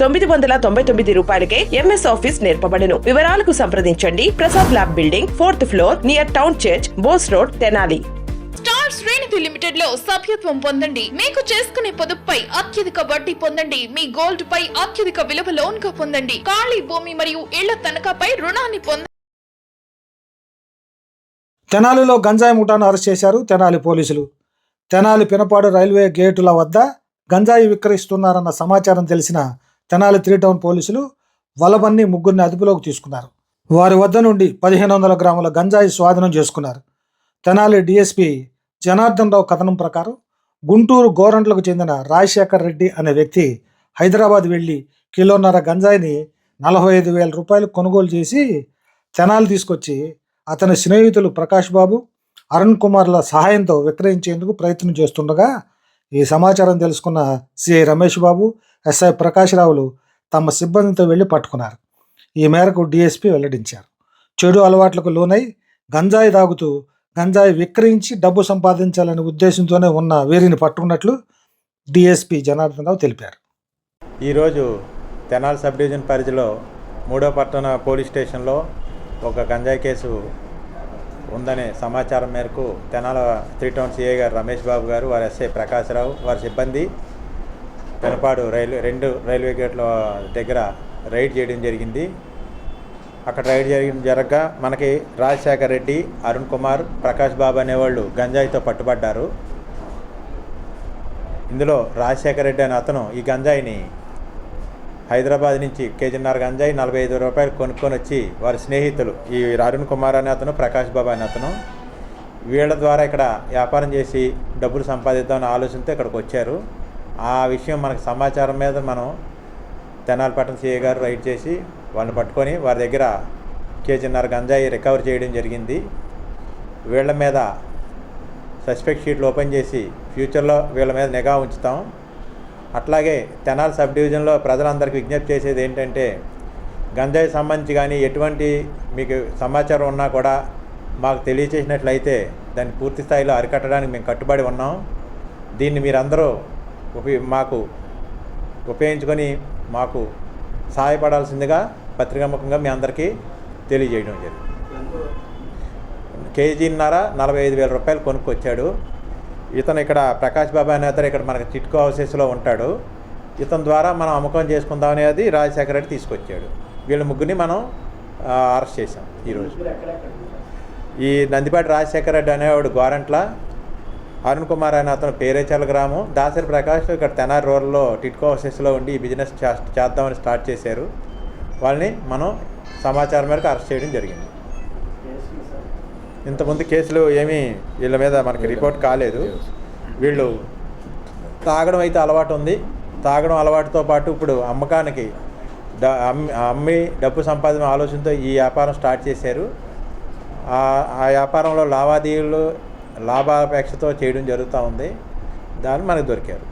తొమ్మిది వందల తొంభై తొమ్మిది రూపాయలకే ఎంఎస్ ఆఫీస్ నేర్పబడును. వివరాలకు సంప్రదించండి. Prasad lab building fourth floor near town church Bose road Tenali. Star శ్రేణిధి లిమిటెడ్లో సభ్యత్వం పొందండి. మీకు చేసుకునే పొదుపుపై అత్యధిక వడ్డీ పొందండి. మీ గోల్డ్ పై అత్యధిక విలువ లోన్గా పొందండి. ఖాళీ భూమి మరియు ఇళ్ళ తనఖాపై రుణాన్ని పొందండి తెనాలిలో గంజాయి ముఠాను అరెస్ట్ చేశారు తెనాలి పోలీసులు. తెనాలి పినపాడు రైల్వే గేటుల వద్ద గంజాయి విక్రయిస్తున్నారన్న సమాచారం తెలిసిన తెనాలి త్రీ టౌన్ పోలీసులు వలబన్ని ముగ్గురిని అదుపులోకి తీసుకున్నారు. వారి వద్ద నుండి పదిహేను వందల గ్రాముల గంజాయి స్వాధీనం చేసుకున్నారు. తెనాలి డిఎస్పి జనార్దన్ రావు కథనం ప్రకారం గుంటూరు గోరంట్లకు చెందిన రాజశేఖర్ రెడ్డి అనే వ్యక్తి హైదరాబాద్ వెళ్ళి కిలోన్నర గంజాయిని నలభై ఐదు వేల రూపాయలు కొనుగోలు చేసి తెనాలి తీసుకొచ్చి అతని స్నేహితులు ప్రకాష్ బాబు అరుణ్ కుమార్ల సహాయంతో విక్రయించేందుకు ప్రయత్నం చేస్తుండగా ఈ సమాచారం తెలుసుకున్న సిఐ రమేష్ బాబు ఎస్ఐ ప్రకాష్ రావులు తమ సిబ్బందితో వెళ్ళి పట్టుకున్నారు. ఈ మేరకు డిఎస్పి వెల్లడించారు. చెడు అలవాట్లకు లోనై గంజాయి తాగుతూ గంజాయి విక్రయించి డబ్బు సంపాదించాలనే ఉద్దేశంతోనే ఉన్న వీరిని పట్టుకున్నట్లు డిఎస్పి జనార్దన్ రావు తెలిపారు ఈరోజు తెనాల్ సబ్ డివిజన్ పరిధిలో మూడో పట్టణ పోలీస్ స్టేషన్లో ఒక గంజాయి కేసు ఉందనే సమాచారం మేరకు తెనాల త్రీ టౌన్ సిఐ గారు రమేష్ బాబు గారు వారి ఎస్ఐ ప్రకాశ్రావు వారి సిబ్బంది పెనపాడు రైల్వే రెండు రైల్వే గేట్ల దగ్గర రైడ్ చేయడం జరిగింది. అక్కడ రైడ్ జరిగిన జరగగా మనకి రాజశేఖర్ రెడ్డి అరుణ్ కుమార్ ప్రకాష్ బాబు అనేవాళ్ళు గంజాయితో పట్టుబడ్డారు. ఇందులో రాజశేఖర్ రెడ్డి అనే అతను ఈ గంజాయిని హైదరాబాద్ నుంచి కేజీన్నర గంజాయి నలభై ఐదు రూపాయలు కొనుక్కొని వచ్చి వారి స్నేహితులు ఈ అరుణ్ కుమార్ అనే అతను ప్రకాష్ బాబు అనే అతను వీళ్ళ ద్వారా ఇక్కడ వ్యాపారం చేసి డబ్బులు సంపాదిద్దామని ఆలోచనతో ఇక్కడికి వచ్చారు. ఆ విషయం మనకు సమాచారం మీద మనం తెనాలి సిఏ గారు రైడ్ చేసి వాళ్ళని పట్టుకొని వారి దగ్గర కేజీన్నర గంజాయి రికవర్ చేయడం జరిగింది. వీళ్ళ మీద సస్పెక్ట్ షీట్లు ఓపెన్ చేసి ఫ్యూచర్లో వీళ్ళ మీద నిఘా ఉంచుతాం. అట్లాగే తెనాలి సబ్ డివిజన్లో ప్రజలందరికీ విజ్ఞప్తి చేసేది ఏంటంటే గంజాయి సంబంధించి కానీ ఎటువంటి మీకు సమాచారం ఉన్నా కూడా మాకు తెలియచేసినట్లయితే దాన్ని పూర్తి స్థాయిలో అరికట్టడానికి మేము కట్టుబడి ఉన్నాం. దీన్ని మీరందరూ ఉపయో మాకు ఉపయోగించుకొని మాకు సహాయపడాల్సిందిగా పత్రికాముఖంగా మీ అందరికీ తెలియజేయడం జరిగింది. కేజీన్నర నలభై ఐదు వేల రూపాయలు కొనుక్కొచ్చాడు. ఇతను ఇక్కడ ప్రకాష్ బాబా అనే అతను ఇక్కడ మనకి చిట్కో హౌసెస్లో ఉంటాడు. ఇతని ద్వారా మనం అమ్మకం చేసుకుందాం అనేది రాజశేఖర రెడ్డి తీసుకొచ్చాడు. వీళ్ళ ముగ్గురిని మనం అరెస్ట్ చేసాం ఈరోజు ఈ నందిపాటి రాజశేఖర రెడ్డి అనేవాడు గోరంట్ల అరుణ్ కుమార్ అనే అతను పేరేచల గ్రామం దాసరి ప్రకాష్ ఇక్కడ తెనారి రోడ్లో టిట్కో హౌసెస్లో ఉండి ఈ బిజినెస్ చేద్దామని స్టార్ట్ చేశారు. వాళ్ళని మనం సమాచారం మేరకు అరెస్ట్ చేయడం జరిగింది. ఇంతకుముందు కేసులు ఏమీ వీళ్ళ మీద మనకి రిపోర్ట్ కాలేదు. వీళ్ళు తాగడం అయితే అలవాటు ఉంది. తాగడం అలవాటుతో పాటు ఇప్పుడు అమ్మకానికి డ- అమ్మి డబ్బు సంపాదన ఆలోచనతో ఈ వ్యాపారం స్టార్ట్ చేశారు. ఆ వ్యాపారంలో లావాదేవీలు లాభాపేక్షతో చేయడం జరుగుతూ ఉంది. దాన్ని మనకు దొరికారు.